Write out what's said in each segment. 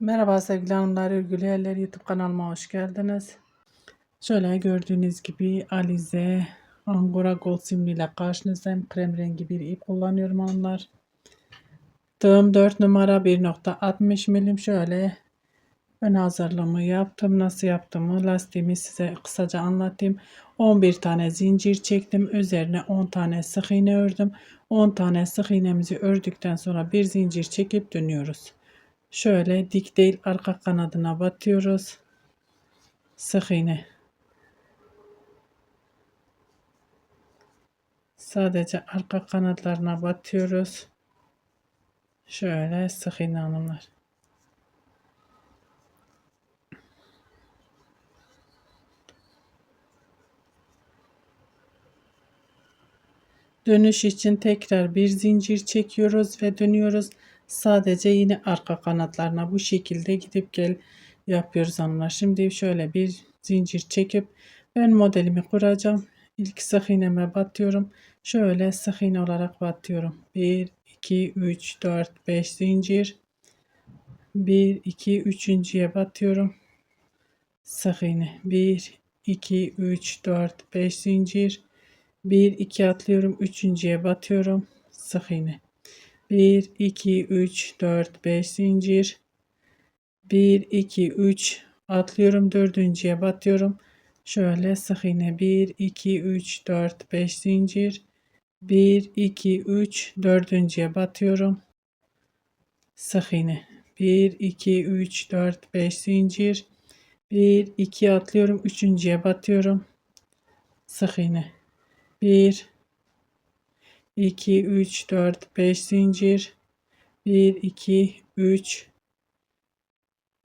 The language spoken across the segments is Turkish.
Merhaba sevgili hanımlar, Örgülü Eller YouTube kanalıma hoş geldiniz. Şöyle gördüğünüz gibi Alize Angora Gold simli ile karşınızdayım. Krem rengi bir ip kullanıyorum hanımlar. Tığım 4 numara 1.60 milim şöyle ön hazırlığımı yaptım. Nasıl yaptığımı lastiğimi size kısaca anlatayım. 11 tane zincir çektim. Üzerine 10 tane sık iğne ördüm. 10 tane sık iğnemizi ördükten sonra bir zincir çekip dönüyoruz. Şöyle dik değil arka kanadına batıyoruz. Sık iğne. Sadece arka kanatlarına batıyoruz. Şöyle sık iğne hanımlar. Dönüş için tekrar bir zincir çekiyoruz ve dönüyoruz. Sadece yine arka kanatlarına bu şekilde gidip gel yapıyoruz hanımlar. Şimdi şöyle bir zincir çekip ön modelimi kuracağım. İlk sık iğneme batıyorum. Şöyle sık iğne olarak batıyorum. 1, 2, 3, 4, 5 zincir. 1, 2, 3.ye batıyorum. Sık iğne. 1, 2, 3, 4, 5 zincir. 1, 2 atlıyorum. 3.ye batıyorum. Sık iğne. 1, 2, 3, 4, 5 zincir. 1, 2, 3 atlıyorum. Dördüncüye batıyorum. Şöyle sık iğne 1, 2, 3, 4, 5 zincir. 1, 2, 3 dördüncüye batıyorum. Sık iğne 1, 2, 3, 4, 5 zincir. 1, 2 atlıyorum. Üçüncüye batıyorum. Sık iğne 1, 2, 3, 4, 5 zincir. 1, 2, 3,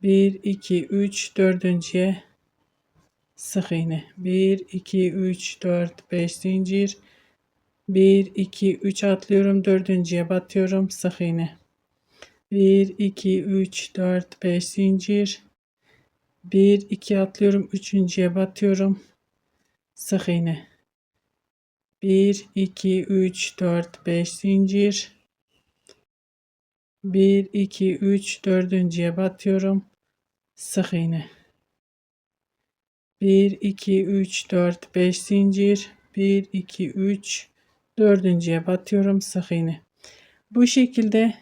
1, 2, 3, dördüncüye sık iğne. 1, 2, 3, 4, 5 zincir. 1, 2, 3 atlıyorum. Dördüncüye batıyorum. Sık iğne. 1, 2, 3, 4, 5 zincir. 1, 2 atlıyorum. Üçüncüye batıyorum. Sık iğne. 1, 2, 3, 4, 5 zincir. 1, 2, 3, dördüncüye batıyorum. Sık iğne. 1, 2, 3, 4, 5 zincir. 1, 2, 3, dördüncüye batıyorum. Sık iğne. Bu şekilde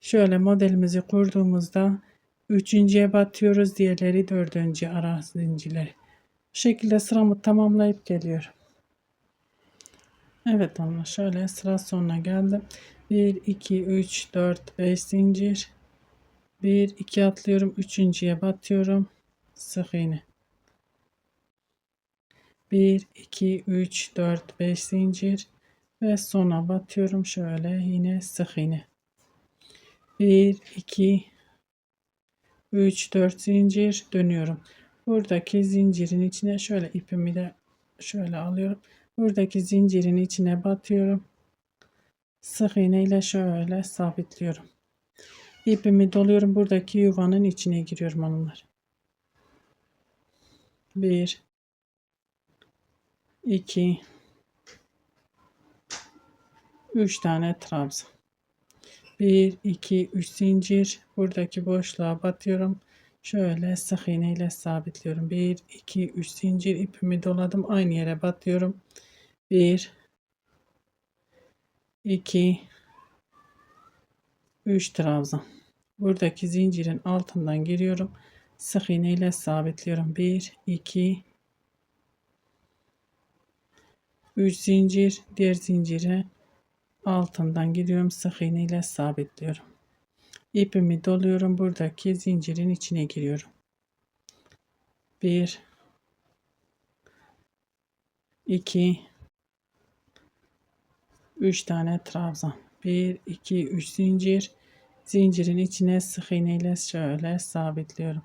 şöyle modelimizi kurduğumuzda üçüncüye batıyoruz. Diğerleri dördüncü ara zincirleri. Bu şekilde sıramı tamamlayıp geliyorum. Evet ama şöyle sıra sonuna geldim. 1, 2, 3, 4, 5 zincir. 1, 2 atlıyorum. Üçüncüye batıyorum. Sık iğne. 1, 2, 3, 4, 5 zincir. Ve sona batıyorum. Şöyle yine sık iğne. 1, 2, 3, 4 zincir dönüyorum. Buradaki zincirin içine şöyle ipimi de şöyle alıyorum. Buradaki zincirin içine batıyorum. Sık iğne ile şöyle sabitliyorum. İpimi doluyorum. Buradaki yuvanın içine giriyorum hanımlar. 1 2 3 tane trabzan. 1 2 3 zincir. Buradaki boşluğa batıyorum. Şöyle sık iğne ile sabitliyorum. 1 2 3 zincir ipimi doladım. Aynı yere batıyorum. 1 2 3 trabzan. Buradaki zincirin altından giriyorum. Sık iğne ile sabitliyorum. 1 2 3 zincir, diğer zincire altından giriyorum. Sık iğne ile sabitliyorum. İpimi doluyorum. Buradaki zincirin içine giriyorum. 1 2 3 tane trabzan. 1 2 3 zincir. Zincirin içine sık iğne şöyle sabitliyorum.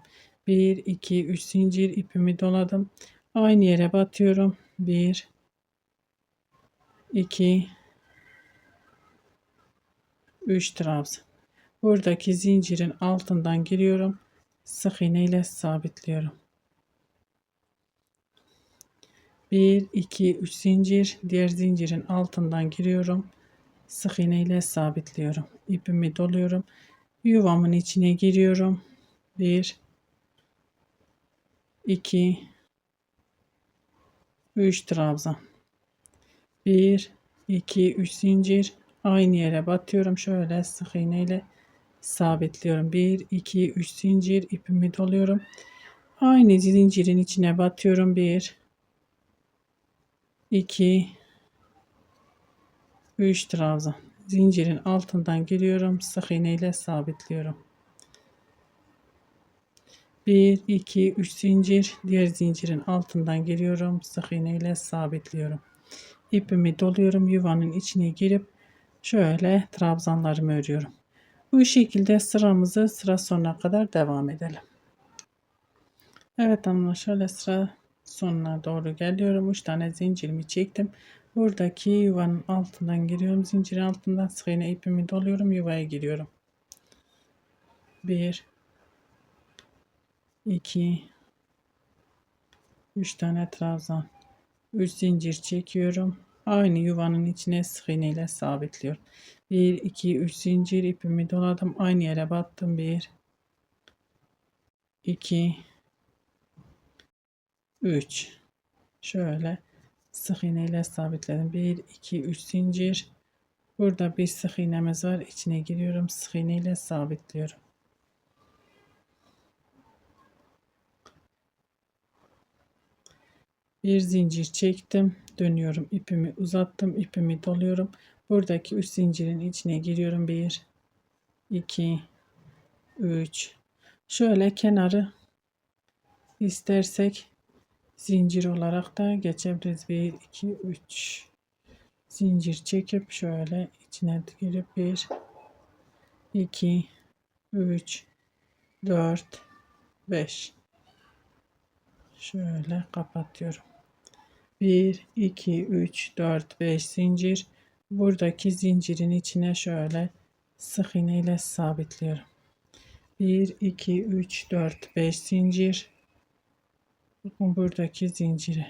1 2 3 zincir ipimi doladım. Aynı yere batıyorum. 1 2 3 trabzan. Buradaki zincirin altından giriyorum. Sık iğne ile sabitliyorum. 1 2 3 zincir diğer zincirin altından giriyorum sık iğne ile sabitliyorum ipimi doluyorum Yuvamın içine giriyorum. 1 2 3 trabzan. 1 2 3 zincir aynı yere batıyorum. Şöyle sık iğne ile sabitliyorum. 1 2 3 zincir ipimi doluyorum. Aynı zincirin içine batıyorum. 1 2 3 trabzan. Zincirin altından giriyorum. Sık iğne ile sabitliyorum. 1 2 3 zincir diğer zincirin altından giriyorum. Sık iğne ile sabitliyorum. İpimi doluyorum. Yuvanın içine girip şöyle trabzanlarımı örüyorum. Bu şekilde sıramızı sıra sonuna kadar devam edelim. Evet hanımlar şöyle sıra sonuna doğru geliyorum. 3 tane zincirimi çektim. Buradaki yuvanın altından giriyorum. Zincirin altından sık iğne ipimi doluyorum. Yuvaya giriyorum. 1 2 3 tane trabzan 3 zincir çekiyorum. Aynı yuvanın içine sık iğne ile sabitliyorum. 1 2 3 zincir ipimi doladım. Aynı yere battım. 1 2 3 şöyle sık iğne ile sabitledim. 1 2 3 zincir burada bir sık iğnemiz var. İçine giriyorum. Sık iğne ile sabitliyorum. Bir zincir çektim. Dönüyorum. ipimi uzattım. ipimi doluyorum. Buradaki 3 zincirin içine giriyorum. 1 2 3 Şöyle kenarı istersek zincir olarak da geçebiliriz. 1 2 3 zincir çekip şöyle içine girip 1 2 3 4 5 şöyle kapatıyorum. 1 2 3 4 5 zincir buradaki zincirin içine şöyle sık iğne ile sabitliyorum. 1 2 3 4 5 zincir buradaki zinciri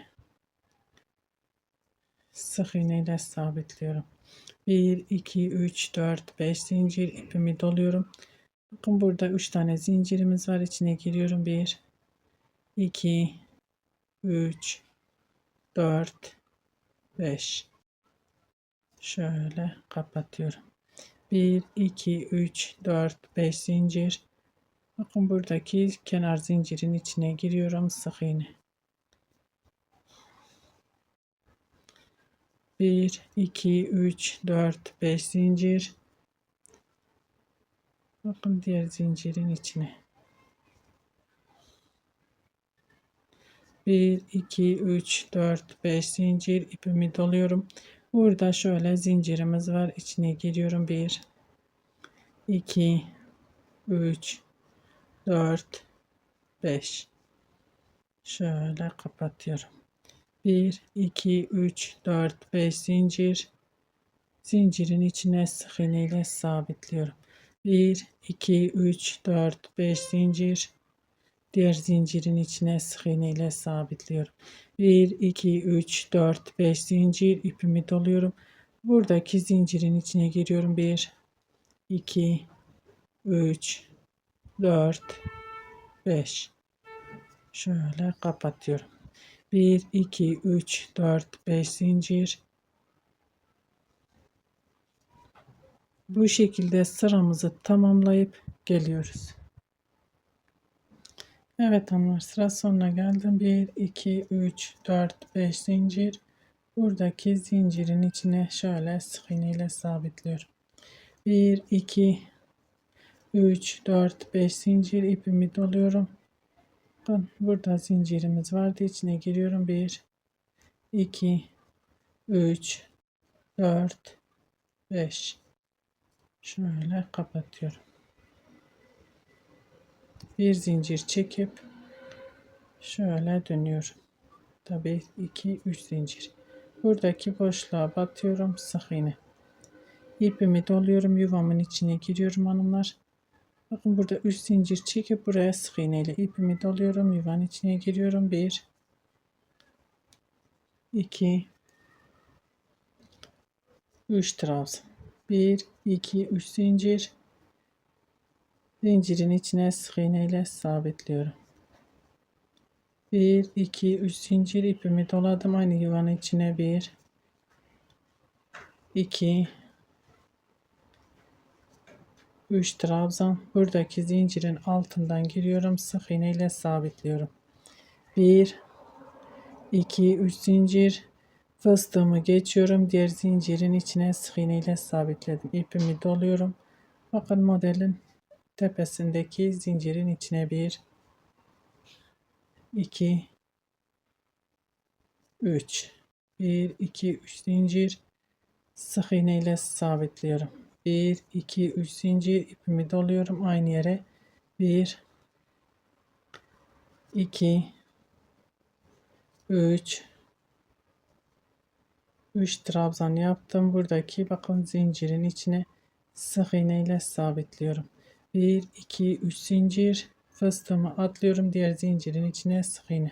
sık iğne ile sabitliyorum. 1 2 3 4 5 zincir ipimi doluyorum. Bakın burada 3 tane zincirimiz var. İçine giriyorum. 1 2 3 4 5 şöyle kapatıyorum. 1 2 3 4 5 zincir Bakın buradaki kenar zincirin içine giriyorum sık iğne. 1 2 3 4 5 zincir. Bakın diğer zincirin içine. 1 2 3 4 5 zincir ipimi doluyorum. Burada şöyle zincirimiz var. İçine giriyorum. 1 2 3 4 5 şöyle kapatıyorum 1 2 3 4 5 zincir zincirin içine sık iğne sabitliyorum 1 2 3 4 5 zincir diğer zincirin içine sık iğne ile sabitliyorum? 1 2 3 4 5 zincir ipimi doluyorum. Buradaki zincirin içine giriyorum. 1 2 3 4 5 şöyle kapatıyorum. 1 2 3 4 5 zincir. Bu şekilde sıramızı tamamlayıp geliyoruz Evet hanımlar sıra sonuna geldim 1 2 3 4 5 zincir buradaki zincirin içine şöyle sık iğne sabitliyorum 1 2 3 4 5 zincir ipimi doluyorum. Burada zincirimiz vardı. içine giriyorum. 1 2 3 4 5 şöyle kapatıyorum. Bir zincir çekip şöyle dönüyorum. Tabi 2 3 zincir. Buradaki boşluğa batıyorum sık iğne. İpimi doluyorum yuvamın içine giriyorum hanımlar. Bakın burada 3 zincir çekip buraya sık iğne ile ipimi doluyorum. Yuvanın içine giriyorum. 1 2 3 trabzan. 1 2 3 zincir Zincirin içine sık iğne ile sabitliyorum. 1 2 3 zincir ipimi doladım. Aynı yuvanın içine 1 2 3 trabzan. Buradaki zincirin altından giriyorum. Sık iğne ile sabitliyorum. 1 2 3 zincir fıstığımı geçiyorum. Diğer zincirin içine sık iğne ile sabitledim. İpimi doluyorum. Bakın modelin tepesindeki zincirin içine 1 2 3 1 2 3 zincir. Sık iğne ile sabitliyorum. 1 2 3 zincir. İpimi doluyorum aynı yere. 1 2 3 3 trabzan yaptım. Buradaki bakın zincirin içine sık iğne ile sabitliyorum 1 2 3 zincir. Fıstığımı atlıyorum diğer zincirin içine sık iğne.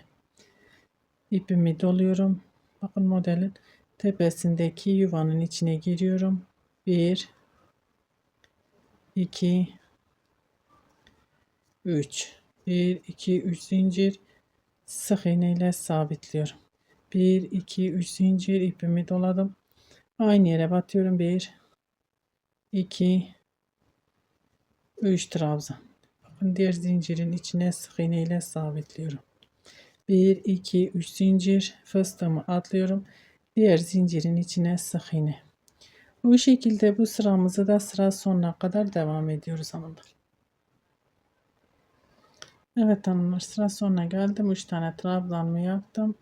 İpimi doluyorum. Bakın modelin tepesindeki yuvanın içine giriyorum. 1 2 3 1 2 3 zincir. Sık iğne ile sabitliyorum. 1 2 3 zincir. İpimi doladım. Aynı yere batıyorum. 1 2 3 trabzan. Bakın diğer zincirin içine sık iğne ile sabitliyorum. 1 2 3 zincir. Fıstığımı atlıyorum. Diğer zincirin içine sık iğne. Bu şekilde bu sıramızı da sıra sonuna kadar devam ediyoruz hanımlar. Evet hanımlar sıra sonuna geldim. 3 tane trabzanımı yaptım.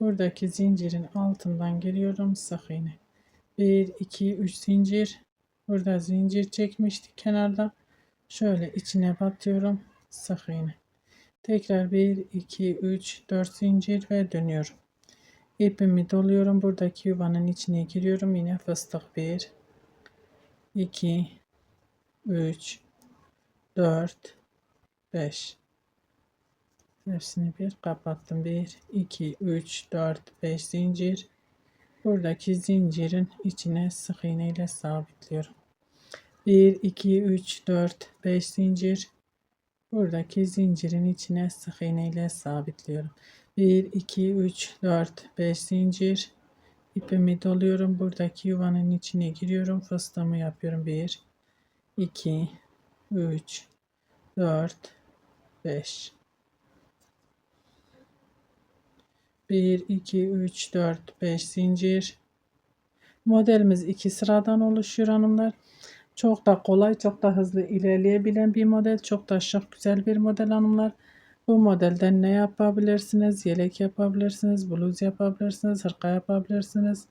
Buradaki zincirin altından giriyorum sık iğne. 1 2 3 zincir burada zincir çekmiştik kenarda. Şöyle içine batıyorum. Sık iğne. Tekrar 1 2 3 4 zincir ve dönüyorum. İpimi doluyorum. Buradaki yuvanın içine giriyorum. Yine fıstık 1 2 3 4 5 hepsini bir kapattım. 1 2 3 4 5 zincir buradaki zincirin içine sık iğne ile sabitliyorum. 1 2 3 4 5 zincir. Buradaki zincirin içine sık iğne ile sabitliyorum. 1 2 3 4 5 zincir. İpimi doluyorum. Buradaki yuvanın içine giriyorum. Fıstığımı yapıyorum. 1 2 3 4 5 1 2 3 4 5 zincir. Modelimiz iki sıradan oluşuyor hanımlar. Çok da kolay çok da hızlı ilerleyebilen bir model çok da şık güzel bir model hanımlar. Bu modelden ne yapabilirsiniz? Yelek yapabilirsiniz bluz yapabilirsiniz hırka yapabilirsiniz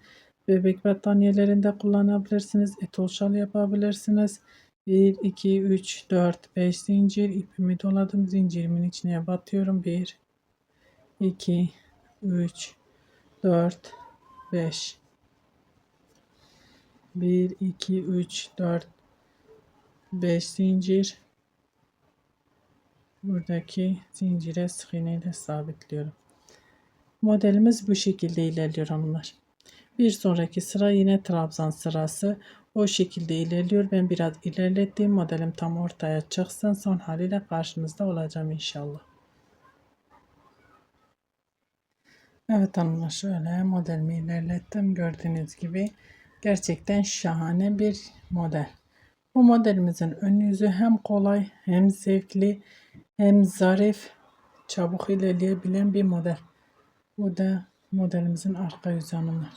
bebek battaniyelerinde kullanabilirsiniz etol şal yapabilirsiniz. 1 2 3 4 5 zincir. İpimi doladım zincirimin içine batıyorum. 1 2 3 4 5 1 2 3 4 5 zincir. Buradaki zincire sık iğne ile sabitliyorum? Modelimiz bu şekilde ilerliyor hanımlar. Bir sonraki sıra yine trabzan sırası. O şekilde ilerliyor. Ben biraz ilerlettiğim modelim tam ortaya çıksın. Son haliyle karşınızda olacağım inşallah Evet hanımlar şöyle modelimi ilerlettim. Gördüğünüz gibi gerçekten şahane bir model. Bu modelimizin ön yüzü hem kolay hem zevkli hem zarif çabuk ilerleyebilen bir model. Bu da modelimizin arka yüzü hanımlar.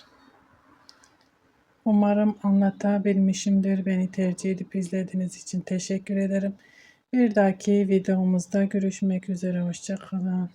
Umarım anlatabilmişimdir. Beni tercih edip izlediğiniz için teşekkür ederim. Bir dahaki videomuzda görüşmek üzere. Hoşçakalın.